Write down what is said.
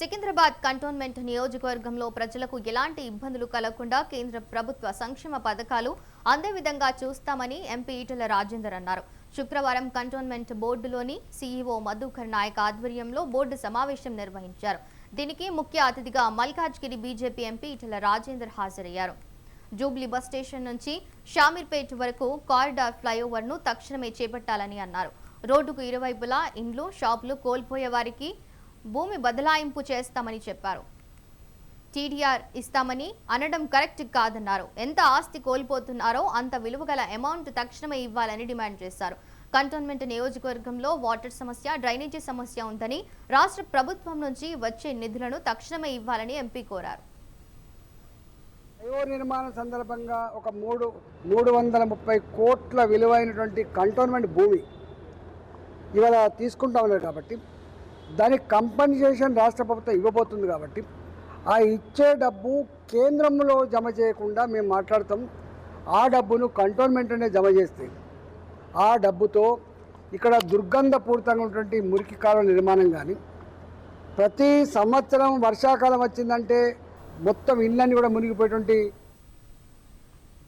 Secunderabad cantonment నియోజకవర్గంలో ప్రజలకు ఎలాంటి ఇబ్బందులు కలగకుండా కేంద్ర ప్రభుత్వ సంక్షేమ పథకాలు అందే విధంగా చూస్తామని ఎంపీ ఈటల రాజేందర్ అన్నారు. శుక్రవారం కంటోన్మెంట్ బోర్డులోని సీఈఓ మధుకర్ నాయక్ ఆధ్వర్యంలో బోర్డు సమావేశం నిర్వహించారు. దీనికి ముఖ్య అతిథిగా మల్కాజ్గిరి బీజేపీ ఎంపీ ఈటల రాజేందర్ హాజరయ్యారు. జూబ్లీ బస్ స్టేషన్ నుంచి షామీర్పేట్ వరకు కారిడార్ ఫ్లైఓవర్ను తక్షణమే చేపట్టాలని అన్నారు. రోడ్డుకు ఇరువైపులా ఇండ్లు షాపులు కోల్పోయే వారికి భూమి బదలాయింపు చేస్తామని చెప్పారు. టీడీఆర్ ఇస్తామని అనడం కరెక్ట్ కాదన్నారు. ఎంత ఆస్తి కోల్పోతున్నారో అంత విలువగల అమౌంట్ తక్షణమే ఇవ్వాలని డిమాండ్ చేశారు. కంటోన్మెంట్ నియోజకవర్గంలో వాటర్ సమస్య డ్రైనేజీ సమస్య ఉందని రాష్ట్ర ప్రభుత్వం నుంచి వచ్చే నిధులను తక్షణమే ఇవ్వాలని ఎంపీ కోరారు. ఫ్లైఓవర్ నిర్మాణం సందర్భంగా ఒక మూడు మూడు వందల ముప్పై కోట్ల విలువైనటువంటి కంటోన్మెంట్ భూమి ఇవాళ తీసుకుంటా ఉన్నారు కాబట్టి దానికి కంపెన్సేషన్ రాష్ట్ర ప్రభుత్వం ఇవ్వబోతుంది కాబట్టి ఆ ఇచ్చే డబ్బు కేంద్రంలో జమ చేయకుండా మేము మాట్లాడతాం. ఆ డబ్బును కంటోన్మెంట్లోనే జమ చేస్తే ఆ డబ్బుతో ఇక్కడ దుర్గంధపూరితంగా ఉన్నటువంటి మురికి కాలువ నిర్మాణం కానీ ప్రతి సంవత్సరం వర్షాకాలం వచ్చిందంటే మొత్తం ఇళ్ళన్నీ కూడా మునిగిపోయేటువంటి